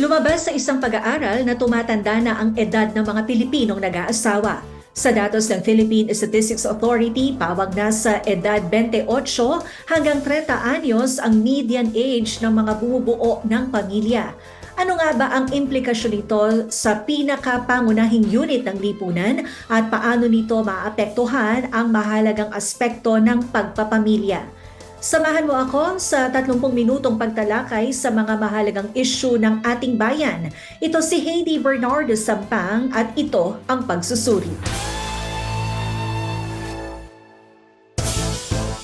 Lumabas sa isang pag-aaral na tumatanda na ang edad ng mga Pilipinong nag-aasawa. Sa datos ng Philippine Statistics Authority, pawag na sa edad 28 hanggang 30 anyos ang median age ng mga bumubuo ng pamilya. Ano nga ba ang implikasyon nito sa pinakapangunahing unit ng lipunan at paano nito maapektuhan ang mahalagang aspekto ng pagpapamilya? Samahan mo ako sa 30 minutong pagtalakay sa mga mahalagang issue ng ating bayan. Ito si Heidi Bernardo Sampang at ito ang pagsusuri.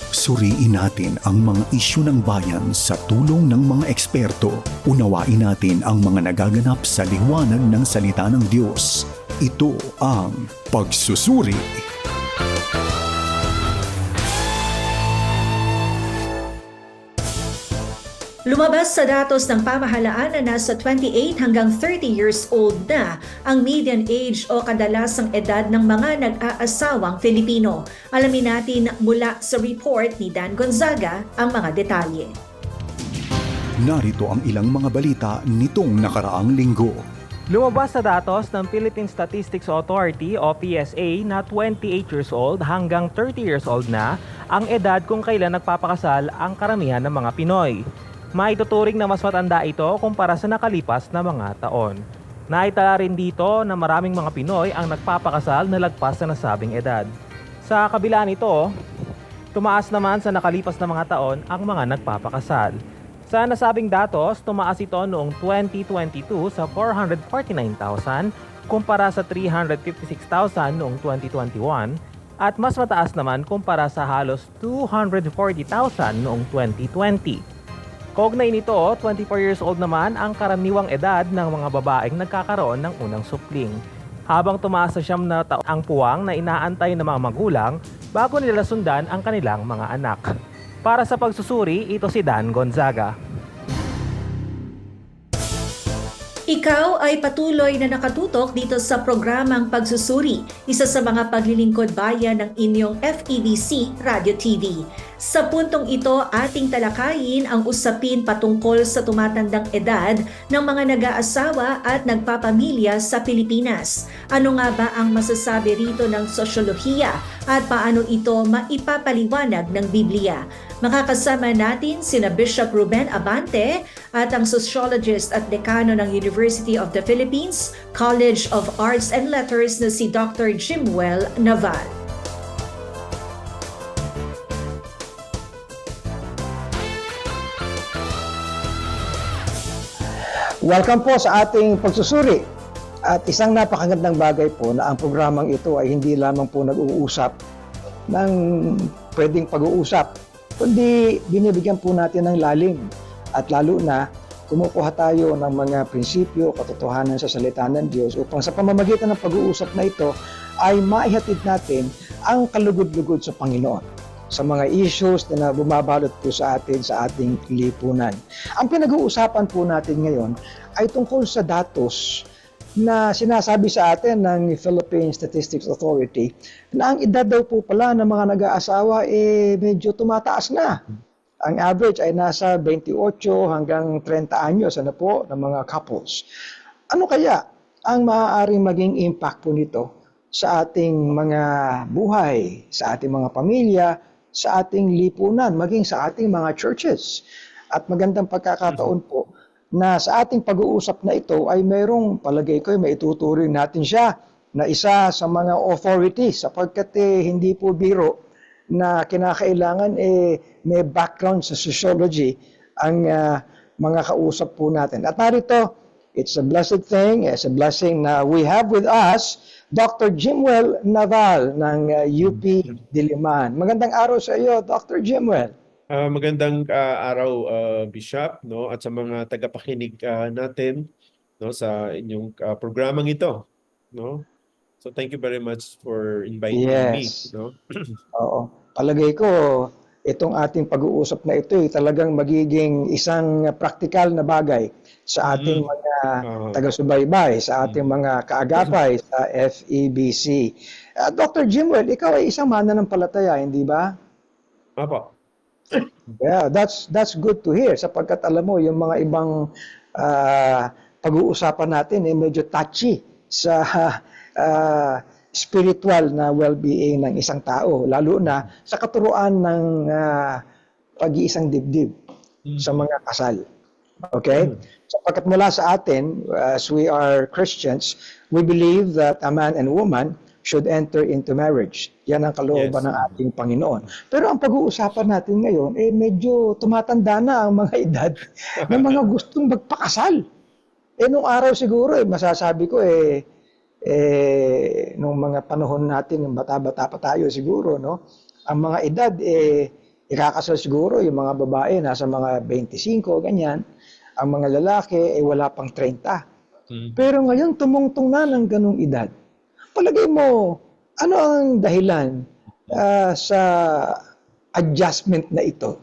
Suriin natin ang mga isyu ng bayan sa tulong ng mga eksperto. Unawain natin ang mga nagaganap sa liwanag ng salita ng Diyos. Ito ang Pagsusuri. Lumabas sa datos ng pamahalaan na nasa 28 hanggang 30 years old na ang median age o kadalasang edad ng mga nag-aasawang Filipino. Alamin natin mula sa report ni Dan Gonzaga ang mga detalye. Narito ang ilang mga balita nitong nakaraang linggo. Lumabas sa datos ng Philippine Statistics Authority o PSA na 28 years old hanggang 30 years old na ang edad kung kailan nagpapakasal ang karamihan ng mga Pinoy. Maituturing na mas matanda ito kumpara sa nakalipas na mga taon. Naitala rin dito na maraming mga Pinoy ang nagpapakasal na lagpas sa nasabing edad. Sa kabila nito, tumaas naman sa nakalipas na mga taon ang mga nagpapakasal. Sa nasabing datos, tumaas ito noong 2022 sa 449,000 kumpara sa 356,000 noong 2021 at mas mataas naman kumpara sa halos 240,000 noong 2020. Kaugnay nito, 24 years old naman ang karaniwang edad ng mga babaeng nagkakaroon ng unang supling. Habang tumaas sa siyam na taon ang puwang na inaantay ng mga magulang bago nila sundan ang kanilang mga anak. Para sa pagsusuri, ito si Dan Gonzaga. Ikaw ay patuloy na nakatutok dito sa programang Pagsusuri, isa sa mga paglilingkod bayan ng inyong FEBC Radio TV. Sa puntong ito, ating talakayin ang usapin patungkol sa tumatandang edad ng mga nag-aasawa at nagpapamilya sa Pilipinas. Ano nga ba ang masasabi rito ng sosyolohiya at paano ito maipapaliwanag ng Biblia? Makakasama natin sina Bishop Ruben Abante at ang sociologist at dekano ng University of the Philippines College of Arts and Letters na si Dr. Jimwell Naval. Welcome po sa ating pagsusuri. At isang napakagandang bagay po na ang programang ito ay hindi lamang po nag-uusap ng pwedeng pag-uusap, kundi binibigyan po natin ng lalim. At lalo na, kumukuha tayo ng mga prinsipyo, katotohanan sa salita ng Diyos upang sa pamamagitan ng pag-uusap na ito ay maihatid natin ang kalugod-lugod sa Panginoon sa mga issues na bumabalot po sa atin sa ating lipunan. Ang pinag-uusapan po natin ngayon ay tungkol sa datos na sinasabi sa atin ng Philippine Statistics Authority na ang edad daw po pala ng mga nag-aasawa eh medyo tumataas na. Ang average ay nasa 28 hanggang 30 anyos ano po ng mga couples. Ano kaya ang maaaring maging impact po nito sa ating mga buhay, sa ating mga pamilya, sa ating lipunan, maging sa ating mga churches. At magandang pagkakataon po na sa ating pag-uusap na ito ay mayroong palagay ko may ituturing natin siya na isa sa mga authorities sapagkat eh, hindi po biro na kinakailangan eh, may background sa sociology ang uh, mga kausap po natin. At narito, it's a blessed thing, it's a blessing na we have with us Dr. Jimwell Naval ng uh, UP Diliman. Magandang araw sa iyo, Dr. Jimwell. Uh, magandang uh, araw uh, Bishop no at sa mga tagapakinig uh, natin no sa inyong uh, programang ito no. So thank you very much for inviting yes. me no. Oo. Palagay ko itong ating pag-uusap na ito ay talagang magiging isang praktikal na bagay sa ating mm. mga uh, taga-subaybay, sa ating mm. mga kaagapay sa FEBC. Uh, Dr. Jimwell, ikaw ay isang mananampalataya, hindi ba? Apo. Yeah, that's that's good to hear sapagkat alam mo yung mga ibang uh, pag-uusapan natin eh medyo touchy sa ah, spiritual na well-being ng isang tao, lalo na sa katuruan ng ah, pag-iisang dibdib sa mga kasal. Okay? Sapagkat mula sa atin, as we are Christians, we believe that a man and woman should enter into marriage. Yan ang kalooban Yes. ng ating Panginoon. Pero ang pag-uusapan natin ngayon, eh medyo tumatanda na ang mga edad ng mga gustong magpakasal. Eh nung araw siguro, eh, masasabi ko eh, eh nung mga panahon natin, yung bata-bata pa tayo siguro, no? Ang mga edad, eh, ikakasal siguro yung mga babae nasa mga 25, ganyan. Ang mga lalaki, eh, wala pang 30. Mm. Pero ngayon, tumungtong na ng ganong edad. Palagay mo, ano ang dahilan ah, sa adjustment na ito?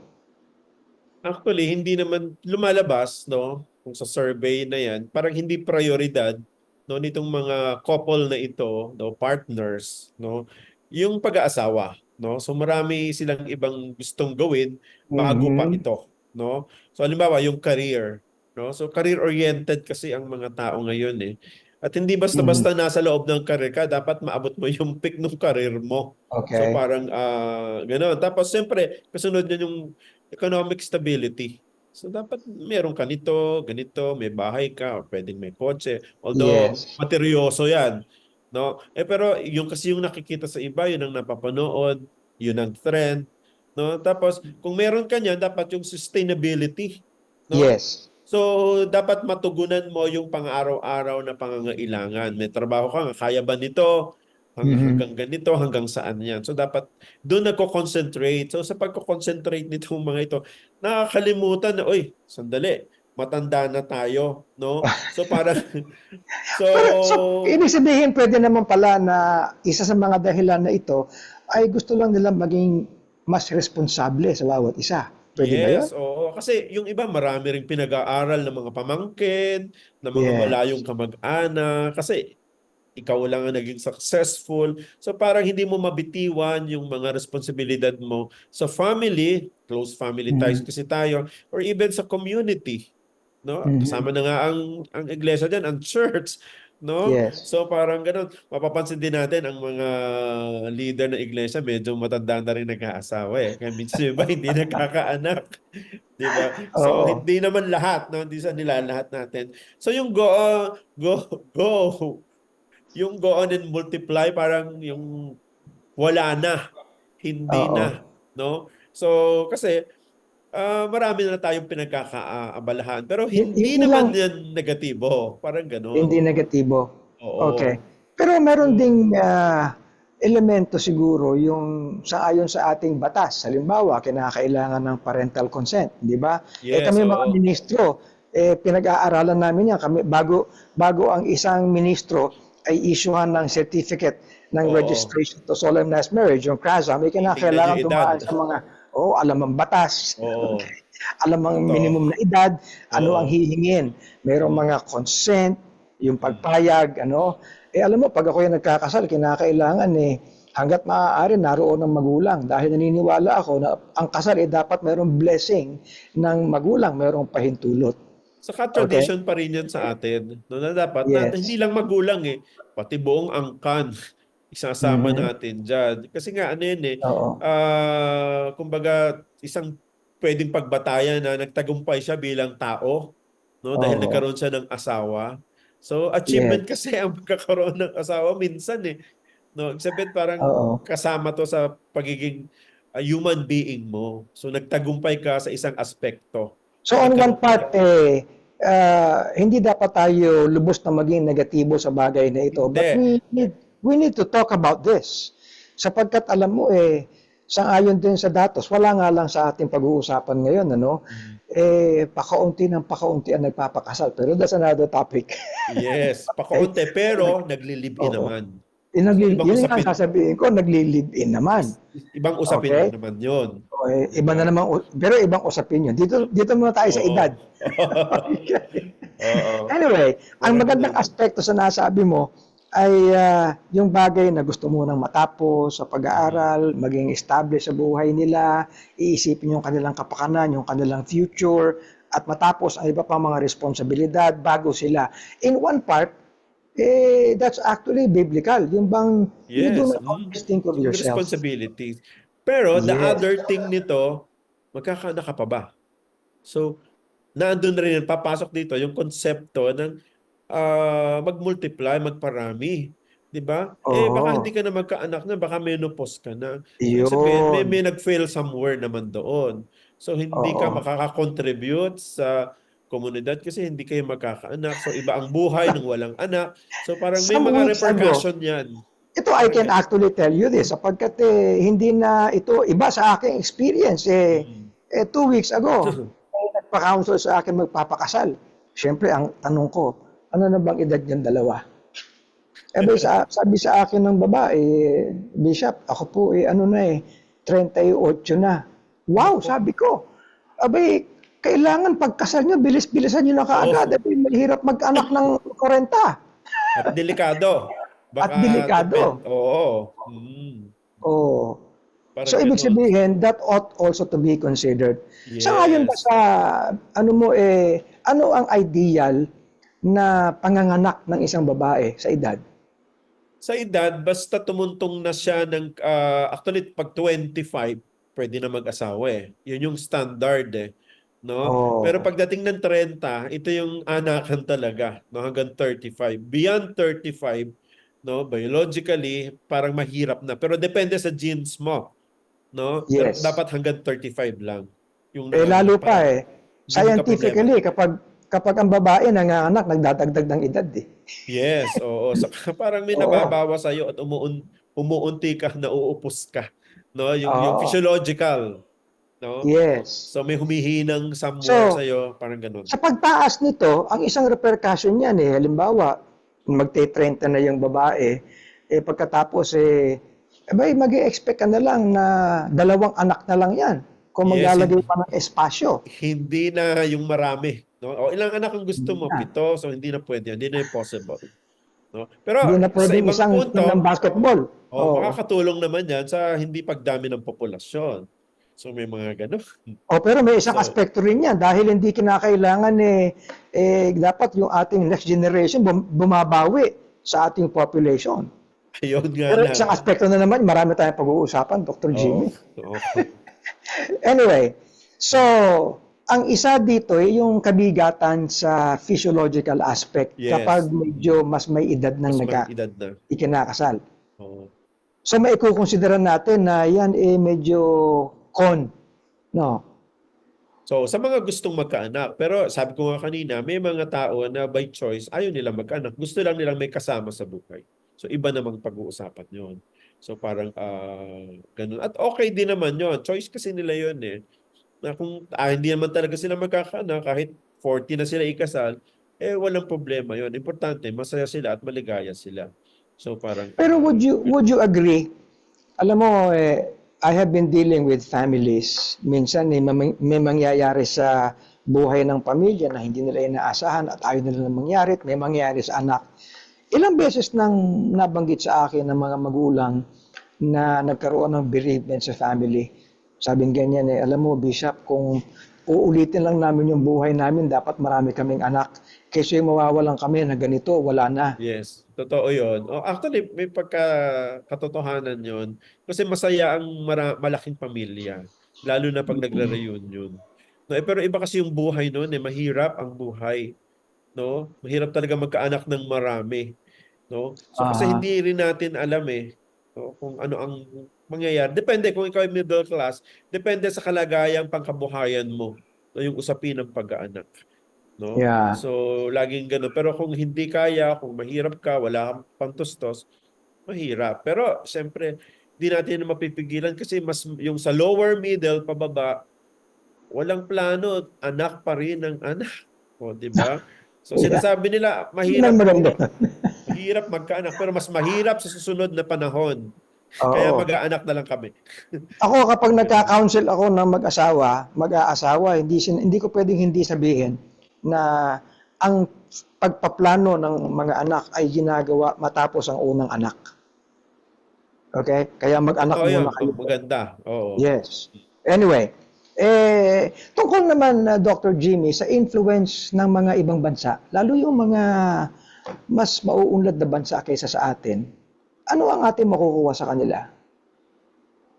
Actually, hindi naman lumalabas, no? Kung sa survey na yan, parang hindi prioridad no nitong mga couple na ito, no, partners, no, yung pag-aasawa, no? So marami silang ibang gustong gawin bago pa Mhm. ito, no? So halimbawa, yung career, no? So career-oriented kasi ang mga tao ngayon eh. At hindi basta-basta nasa loob ng career ka, dapat maabot mo yung peak ng career mo. So Okay. parang ah gano'n. Tapos siyempre, kasunod niyan yung economic stability. So dapat meron ka nito, ganito, may bahay ka, o pwedeng may kotse. Although Yes. materyoso 'yan, no? Eh pero yung kasi yung nakikita sa iba, yun ang napapanood, yun ang trend, no? Tapos kung meron ka niyan, dapat yung sustainability, no? Yes. So, dapat matugunan mo yung pang-araw-araw na pangangailangan. May trabaho ka, kaya ba nito? Hang- Mhm. Hanggang ganito, hanggang saan yan. So, dapat doon nagko-concentrate. So, sa pagko-concentrate nitong mga ito, nakakalimutan na, oy, sandali, matanda na tayo, no? So, parang, so, So, ibig sabihin, pwede naman pala na isa sa mga dahilan na ito ay gusto lang nila maging mas responsable sa bawat isa. Pwede ba yun? Yes, oo. Kasi yung iba, marami ring pinag-aaral ng mga pamangkin, ng mga Yes. malayong kamag-anak. Kasi ikaw lang ang naging successful. So parang hindi mo mabitiwan yung mga responsibilidad mo sa family, close family ties Mhm. kasi tayo, or even sa community. No? Mhm. Kasama na nga ang, ang iglesia dyan, ang church. No? Yes. So parang ganun, mapapansin din natin ang mga leader ng iglesia medyo matanda na rin nag-aasawa eh. Kaya minsan yung iba hindi nakakaanak. Di ba? So Oo. hindi naman lahat, no? Hindi sa nila lahat natin. So yung go uh, go go yung go on and multiply parang yung wala na. Hindi Oo. na, no? So kasi ah, marami na tayong pinagkakaabalahan. Pero hindi Hindi naman lang- yan negatibo. Parang gano'n. Hindi negatibo. Oo. Okay. Pero meron ding ah, elemento siguro yung sa ayon sa ating batas. Halimbawa, kinakailangan ng parental consent, di ba? eh Yes, kami mga oo. ministro, eh pinag-aaralan namin yan kami bago bago ang isang ministro ay issuehan ng certificate ng Oo. registration to solemnize marriage, yung CRASA, may kinakailangan Tingnan yung dumaan edad. sa mga oh, alam ang batas. Oo. alam ang minimum na edad, ano Oo. ang hihingin. Merong mga consent, yung pagpayag, ano. Eh alam mo, pag ako yung nagkakasal, kinakailangan eh, hanggat maaari naroon ng magulang. Dahil naniniwala ako na ang kasal eh dapat merong blessing ng magulang, merong pahintulot. Saka tradition pa rin yan sa atin. No, na dapat, na, Yes. hindi lang magulang eh, pati buong angkan, isasama Mhm. natin dyan. Kasi nga, ano yun eh, Oo. ah, kumbaga, isang pwedeng pagbatayan na nagtagumpay siya bilang tao, no? Dahil Oo. nagkaroon siya ng asawa. So, achievement kasi ang pagkakaroon ng asawa minsan eh. No, except parang Oo. kasama to sa pagiging ah, human being mo. So, nagtagumpay ka sa isang aspekto. So on one part, eh, ah, hindi dapat tayo lubos na maging negatibo sa bagay na ito. But we need, we need to talk about this. Sapagkat alam mo eh, sang-ayon din sa datos, wala nga lang sa ating pag-uusapan ngayon, ano? Eh, pakaunti ng pakaunti ang nagpapakasal. Pero that's another topic. Yes, pakaunti pero nagli-live-in Oo. naman. Eh, nagli- Ibang yun usapin. sasabihin ko, nagli-live-in naman. Ibang usapin Okay. lang naman 'yon. O, eh, iba na naman, pero ibang usapin yun. Dito, dito muna tayo sa Oo. edad. Oo. Anyway, ang magandang aspekto sa nasabi mo ay ah, yung bagay na gusto mo nang matapos sa pag-aaral, maging established sa buhay nila, iisipin yung kanilang kapakanan, yung kanilang future, at matapos ang iba pang mga responsibilidad bago sila. In one part, eh, that's actually biblical. Yung bang you Yes. do not always think of yourself. responsibilities. Pero the Yes. other thing nito, magkakaanak ka pa ba? So, naandun na rin, papasok dito yung konsepto ng ah, mag-multiply, magparami. Di ba? Eh, baka hindi ka na magkaanak na, baka menopause ka na. Yun. Sabihin, may, may nag-fail somewhere naman doon. So, hindi ka Oo. makaka-contribute sa komunidad kasi hindi kayo magkakaanak. So, iba ang buhay ng walang anak. So, parang may Some mga weeks ago, repercussion yan. Ito, I can actually tell you this sapagkat eh, hindi na ito iba sa aking experience. Eh, Mm. eh two weeks ago, nagpa-counsel sa akin magpapakasal. Siyempre, ang tanong ko, ano na bang edad niyang dalawa? Eh, sa, sabi sa akin ng babae, Bishop, ako po eh, ano na eh, 38 na. Wow, sabi ko. Abay, kailangan pagkasal niyo, bilis-bilisan niyo na kaagad. Abay, mahirap mag-anak ng 40. At delikado. At delikado. depend- Oo. Mm. Oh. Parang So, ibig sabihin, that ought also to be considered. Yes. Sa ngayon ba sa, ano mo eh, ano ang ideal na panganganak ng isang babae sa edad? Sa edad, basta tumuntong na siya ng, ah, actually, pag 25, pwede na mag-asawa eh. Yun yung standard eh. No? Oh. Pero pagdating ng 30, ito yung anakan talaga, no? hanggang 35. Beyond 35, no, biologically, parang mahirap na. Pero depende sa genes mo. No? Pero Yes. Dapat hanggang 35 lang. Yung Eh, lalo pa eh. Hindi ka Scientifically, kapag kapag ang babae nanganganak, nagdadagdag ng edad eh. Yes, oo. So, parang may nababawa sa iyo at umuun umuunti ka, nauupos ka. No, yung yung Oo. physiological, no? Yes. So may humihinang somewhere So, sa iyo, parang ganun. Sa pagtaas nito, ang isang repercussion niyan eh, halimbawa, magte-30 na yung babae, eh pagkatapos eh, abay, mag expect ka na lang na dalawang anak na lang yan. Kung Yes, maglalagay hindi. pa ng espasyo. Hindi na yung marami, no? O ilang anak ang gusto mo? Pito, so hindi na pwede, hindi na possible. No? Pero Hindi na sa pwedeng ibang isang punto, ng basketball. oh, Oo. makakatulong naman yan sa hindi pagdami ng populasyon. So may mga ganun. O pero may isang So- aspekto rin yan dahil hindi kinakailangan eh, eh dapat yung ating next generation bum- bumabawi sa ating population. Ayun nga Pero lang. isang aspekto na naman, marami tayong pag-uusapan, Dr. Jimmy. Oo. Oo. Anyway, so ang isa dito ay yung kabigatan sa physiological aspect Yes. kapag medyo mas may edad nang Mas may nag edad na. ikinakasal. Oo. So may ikukonsidera natin na yan eh medyo con. No. So, sa mga gustong magkaanak, pero sabi ko nga kanina, may mga tao na by choice, ayaw nila magkaanak. Gusto lang nilang may kasama sa buhay. So, iba namang pag-uusapan yon. So, parang ah, ganun. At okay din naman yon Choice kasi nila yon eh. Na kung ah, hindi naman talaga sila magkakaanak, kahit 40 na sila ikasal, eh walang problema yon Importante, masaya sila at maligaya sila. So, parang... Pero would you would you agree? Alam mo eh I have been dealing with families. Minsan eh, may, mangyayari sa buhay ng pamilya na hindi nila inaasahan at ayaw nila mangyari at may mangyayari sa anak. Ilang beses nang nabanggit sa akin ng mga magulang na nagkaroon ng bereavement sa family. Sabing ganyan eh, alam mo Bishop, kung uulitin lang namin yung buhay namin, dapat marami kaming anak. Kasi mawawalan kami na ganito, wala na. Yes, totoo 'yon. Oh, actually may pagka katotohanan 'yon kasi masaya ang mara- malaking pamilya lalo na pag nagre-reunion. No, eh, pero iba kasi yung buhay noon eh, mahirap ang buhay. No? Mahirap talaga magkaanak ng marami. No? So kasi Ah. hindi rin natin alam eh no, kung ano ang mangyayari. Depende kung ikaw ay middle class, depende sa kalagayang pangkabuhayan mo. No, yung usapin ng pag-aanak. No? Yeah. So, laging ganun. Pero kung hindi kaya, kung mahirap ka, wala kang pantustos, mahirap. Pero, siyempre, di natin na mapipigilan kasi mas yung sa lower middle, pababa, walang plano, anak pa rin ang anak. O, di ba? So, sinasabi nila, mahirap, mahirap magkaanak, pero mas mahirap sa susunod na panahon. Oo. Kaya mag-aanak na lang kami. Ako kapag nagka-counsel ako ng mag-asawa, mag-aasawa, hindi hindi ko pwedeng hindi sabihin na ang pagpaplano ng mga anak ay ginagawa matapos ang unang anak. Okay? Kaya mag-anak yun. muna kayo. Maganda. Oo. Yes. Anyway, Eh, tungkol naman, uh, Dr. Jimmy, sa influence ng mga ibang bansa, lalo yung mga mas mauunlad na bansa kaysa sa atin, ano ang ating makukuha sa kanila?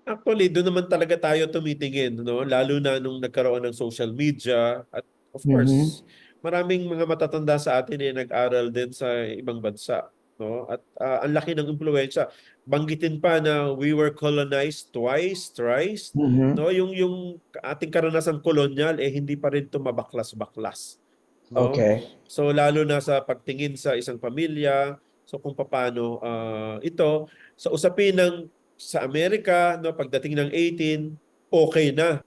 Actually, doon naman talaga tayo tumitingin, no? Lalo na nung nagkaroon ng social media at of course, maraming mga matatanda sa atin ay nag-aral din sa ibang bansa, no? At ah, ang laki ng impluwensya. Banggitin pa na we were colonized twice, thrice, no? Yung yung ating karanasang kolonyal eh hindi pa rin tumabaklas-baklas. No? Okay. So lalo na sa pagtingin sa isang pamilya, so kung paano ah, ito sa usapin ng sa Amerika, no, pagdating ng 18, okay na.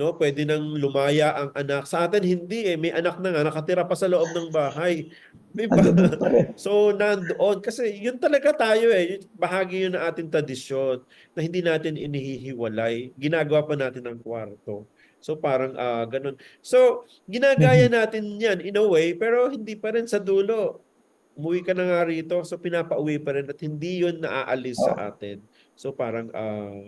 No, pwede nang lumaya ang anak. Sa atin hindi eh, may anak na nga nakatira pa sa loob ng bahay. Di ba? So nandoon kasi yun talaga tayo eh. Bahagi yun ng ating tradisyon na hindi natin inihihiwalay. Ginagawa pa natin ang kwarto. So parang ah ganun. So ginagaya natin yan in a way pero hindi pa rin sa dulo. Umuwi ka na nga rito so pinapauwi pa rin at hindi yun naaalis sa atin. So parang ah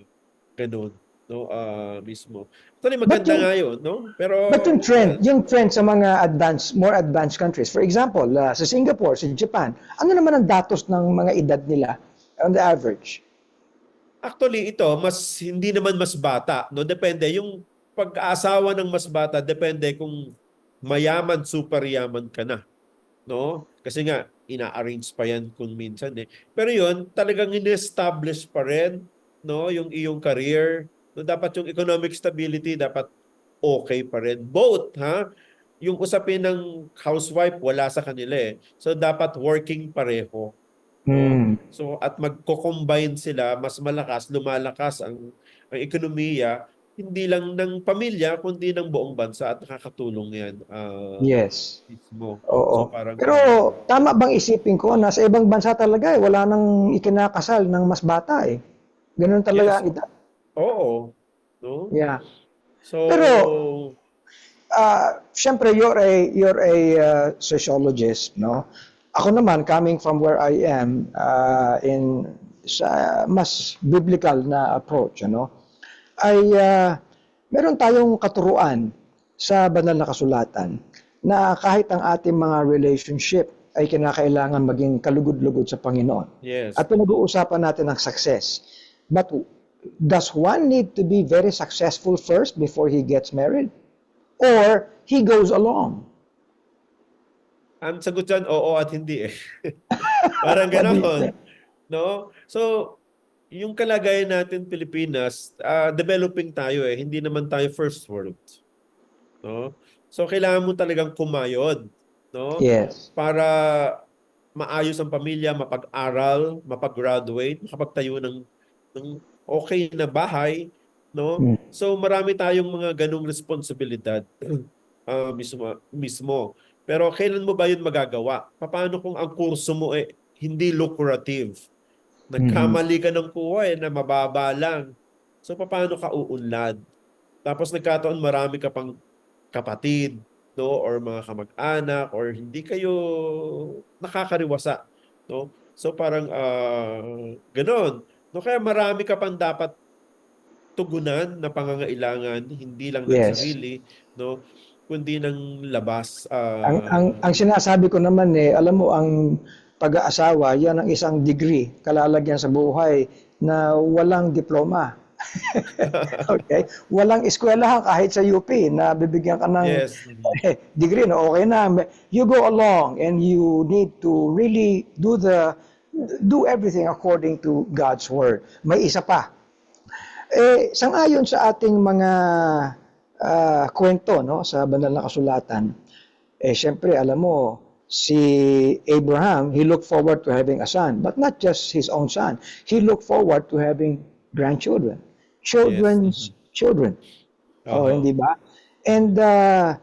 ganun no ah mismo. Actually maganda yung- nga yun, no? Pero But yung trend, yung trend sa mga advanced, more advanced countries, for example, uh, sa Singapore, sa Japan, ano naman ang datos ng mga edad nila on the average? Actually, ito, mas hindi naman mas bata. No? Depende. Yung pag-aasawa ng mas bata, depende kung mayaman, super yaman ka na. No? Kasi nga, ina-arrange pa yan kung minsan eh. Pero yun, talagang in-establish pa rin no? yung iyong career. No? Dapat yung economic stability, dapat okay pa rin. Both, ha? Yung usapin ng housewife, wala sa kanila eh. So, dapat working pareho. Hmm. So at magko-combine sila, mas malakas, lumalakas ang ang ekonomiya hindi lang ng pamilya kundi ng buong bansa at nakakatulong 'yan ah, Yes. mismo. Oo. So parang Pero tama bang isipin ko na sa ibang bansa talaga eh, wala nang ikinakasal ng mas bata eh. Ganun talaga Yes. ang edad. Oo. No? Yeah. So Pero- Ah, syempre you're a you're a uh, sociologist, no? Ako naman coming from where I am uh, in sa mas biblical na approach, ano? Ay uh, meron tayong katuruan sa banal na kasulatan na kahit ang ating mga relationship ay kinakailangan maging kalugod-lugod sa Panginoon. yes. At pinag-uusapan natin ang success. But does one need to be very successful first before he gets married? Or he goes along? Ang sagot dyan, oo at hindi eh. Parang ganoon. No? So, yung kalagayan natin Pilipinas, ah, developing tayo eh. Hindi naman tayo first world. No? So, kailangan mo talagang kumayod. No? Yes. Para maayos ang pamilya, mapag-aral, mapag-graduate, makapagtayo ng, ng okay na bahay. No? Mm. So, marami tayong mga ganong responsibilidad ah, mismo, mismo. Pero kailan mo ba yun magagawa? Paano kung ang kurso mo eh hindi lucrative? Nagkamali ka ng kuha eh na mababa lang. So paano ka uunlad? Tapos nagkataon marami ka pang kapatid, no, or mga kamag-anak or hindi kayo nakakariwasa, no? So parang ah ganon. No kaya marami ka pang dapat tugunan na pangangailangan hindi lang ng Yes. sarili, no, kundi ng labas. ah, Ang, ang, ang sinasabi ko naman eh, alam mo, ang pag-aasawa, yan ang isang degree, kalalagyan sa buhay na walang diploma. okay? Walang eskwelahan kahit sa UP na bibigyan ka ng yes. degree na okay na. You go along and you need to really do the do everything according to God's word. May isa pa. Eh, sangayon sa ating mga ah, kwento no, sa banal na kasulatan, eh, syempre, alam mo, si Abraham, he looked forward to having a son, but not just his own son. He looked forward to having grandchildren. Children's children. Oh, Oo. hindi ba? And uh,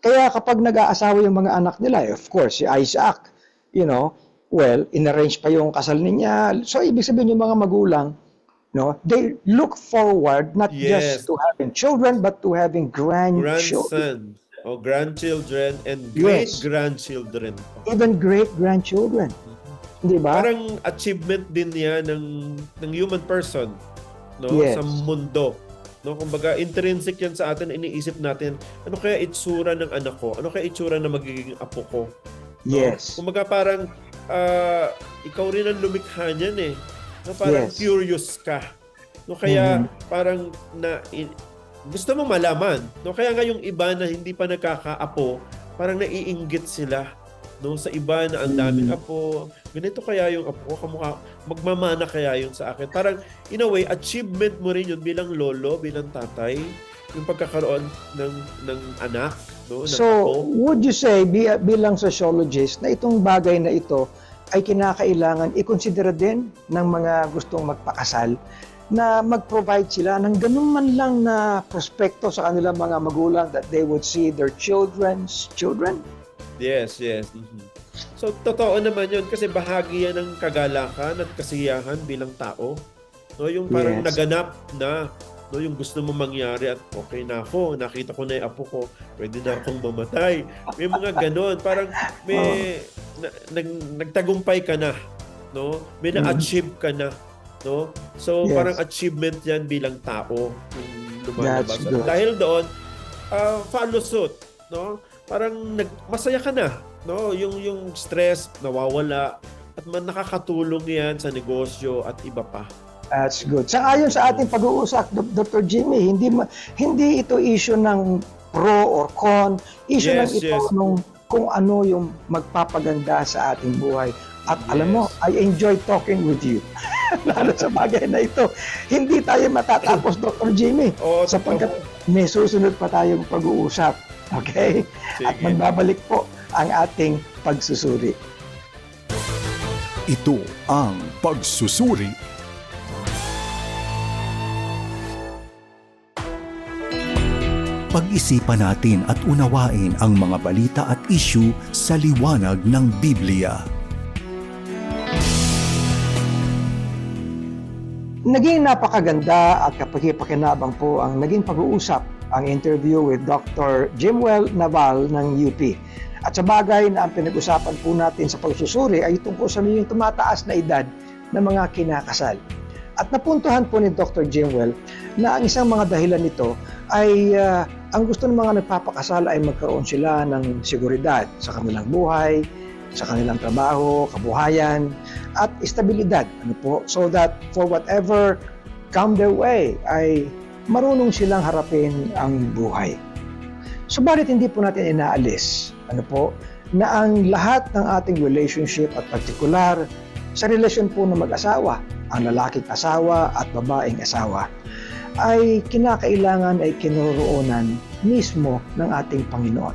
kaya kapag nag-aasawa yung mga anak nila, eh, of course, si Isaac, you know, well, inarrange pa yung kasal niya. So, ibig sabihin yung mga magulang, no, they look forward not Yes. just to having children, but to having grandchildren, grandson o grandchildren and Yes. great-grandchildren. even great-grandchildren. Di ba? Parang achievement din yan ng, ng human person no? Yes. sa mundo. No, kumbaga intrinsic 'yan sa atin, iniisip natin, ano kaya itsura ng anak ko? Ano kaya itsura na magiging apo ko? No? Yes. Kumbaga parang ah, ikaw rin ang lumikha niyan eh. No, parang Yes. curious ka. No kaya Mhm. parang na i- gusto mo malaman. No kaya nga yung iba na hindi pa nagkakaapo, parang naiinggit sila no sa iba na ang daming Mhm. apo. Ganito kaya yung apo kamukha magmamana kaya yun sa akin. Parang in a way achievement mo rin yun bilang lolo, bilang tatay, yung pagkakaroon ng ng anak, ng So, would you say bi- bilang sociologist na itong bagay na ito ay kinakailangan i-consider din ng mga gustong magpakasal na mag-provide sila ng ganun man lang na prospekto sa kanilang mga magulang that they would see their children's children? Yes, yes. mhm. So, totoo naman yun kasi bahagi yan ng kagalakan at kasiyahan bilang tao. No, yung parang Yes. naganap na no, yung gusto mo mangyari at okay na ako, nakita ko na yung apo ko, pwede na akong mamatay. May mga ganon, parang may na, nag, nagtagumpay ka na, no? May Mhm. na-achieve ka na, no? So, Yes. parang achievement yan bilang tao lumalabas. Dahil doon, ah, follow suit, no? Parang nag, masaya ka na, no? Yung yung stress nawawala at man nakakatulong 'yan sa negosyo at iba pa. That's good. Sa ayon sa ating pag-uusap, Dr. Jimmy, hindi hindi ito issue ng pro or con. Issue Yes, lang ito yes. nung kung ano yung magpapaganda sa ating buhay. At alam mo, Yes. I enjoy talking with you. Lalo sa bagay na ito. Hindi tayo matatapos, Dr. Jimmy. Oo, sapagkat may susunod pa tayong pag-uusap. Okay? At Sige. magbabalik po ang ating pagsusuri. Ito ang pagsusuri. Pag-isipan natin at unawain ang mga balita at issue sa liwanag ng Biblia. Naging napakaganda at kapakipakinabang po ang naging pag-uusap, ang interview with Dr. Jimwell Naval ng UP. At sa bagay na ang pinag-usapan po natin sa pagsusuri ay tungkol sa yung tumataas na edad ng mga kinakasal. At napuntuhan po ni Dr. Jimwell na ang isang mga dahilan nito ay ah, ang gusto ng mga nagpapakasal ay magkaroon sila ng seguridad sa kanilang buhay, sa kanilang trabaho, kabuhayan, at estabilidad. Ano po? So that for whatever come their way ay marunong silang harapin ang buhay. Subalit hindi po natin inaalis ano po, na ang lahat ng ating relationship at partikular sa relasyon po ng mag-asawa, ang lalaking asawa at babaeng asawa, ay kinakailangan ay kinuroonan mismo ng ating Panginoon.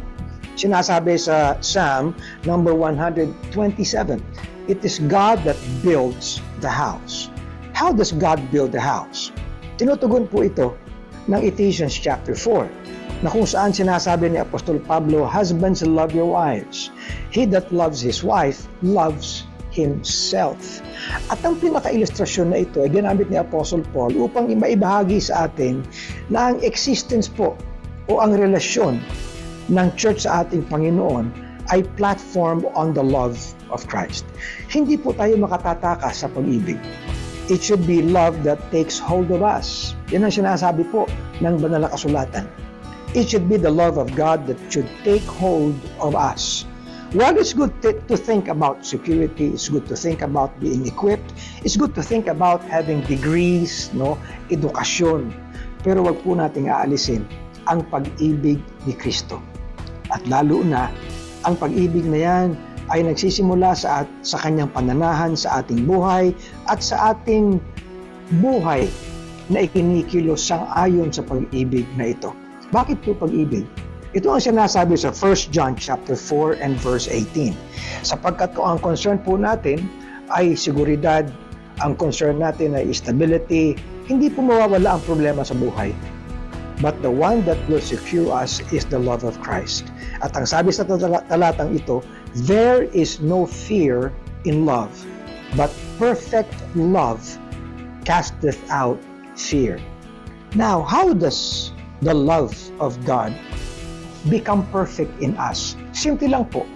Sinasabi sa Psalm number 127, It is God that builds the house. How does God build the house? Tinutugon po ito ng Ephesians chapter 4 na kung saan sinasabi ni Apostol Pablo, Husbands, love your wives. He that loves his wife loves himself. At ang pinaka-ilustrasyon na ito ay ginamit ni Apostle Paul upang maibahagi sa atin na ang existence po o ang relasyon ng church sa ating Panginoon ay platform on the love of Christ. Hindi po tayo makatatakas sa pag-ibig. It should be love that takes hold of us. Yan ang sinasabi po ng banal na kasulatan. It should be the love of God that should take hold of us. While it's good to, think about security, it's good to think about being equipped, it's good to think about having degrees, no, edukasyon. Pero wag po nating aalisin ang pag-ibig ni Kristo. At lalo na, ang pag-ibig na yan ay nagsisimula sa, at- sa kanyang pananahan sa ating buhay at sa ating buhay na ikinikilos sang ayon sa pag-ibig na ito. Bakit po pag-ibig? Ito ang sinasabi sa 1 John chapter 4 and verse 18. Sapagkat kung ang concern po natin ay seguridad, ang concern natin ay stability, hindi po mawawala ang problema sa buhay. But the one that will secure us is the love of Christ. At ang sabi sa tala- talatang ito, there is no fear in love, but perfect love casteth out fear. Now, how does the love of God become perfect in us? Simple lang po.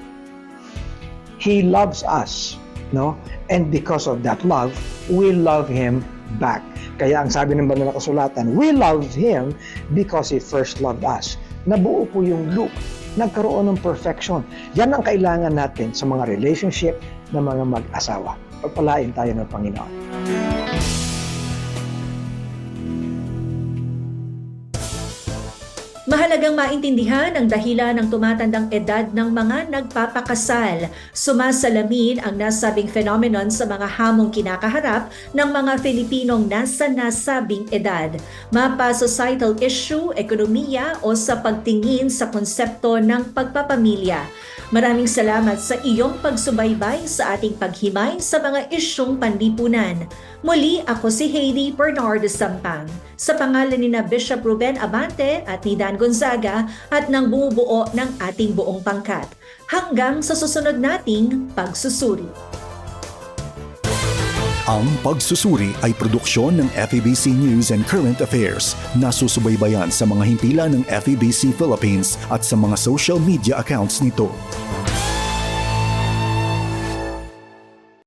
He loves us, no? And because of that love, we love Him back. Kaya ang sabi ng banal na kasulatan, we love Him because He first loved us. Nabuo po yung loop. Nagkaroon ng perfection. Yan ang kailangan natin sa mga relationship ng mga mag-asawa. Pagpalain tayo ng Panginoon. Mahalagang maintindihan ang dahilan ng tumatandang edad ng mga nagpapakasal. Sumasalamin ang nasabing phenomenon sa mga hamong kinakaharap ng mga Filipinong nasa nasabing edad. Mapa societal issue, ekonomiya o sa pagtingin sa konsepto ng pagpapamilya. Maraming salamat sa iyong pagsubaybay sa ating paghimay sa mga isyong panlipunan. Muli ako si Hailey Bernardo Sampang. Sa pangalan ni na Bishop Ruben Abante at ni Dan Gonzaga at ng bumubuo ng ating buong pangkat. Hanggang sa susunod nating pagsusuri. Ang pagsusuri ay produksyon ng FEBC News and Current Affairs na susubaybayan sa mga himpilan ng FEBC Philippines at sa mga social media accounts nito.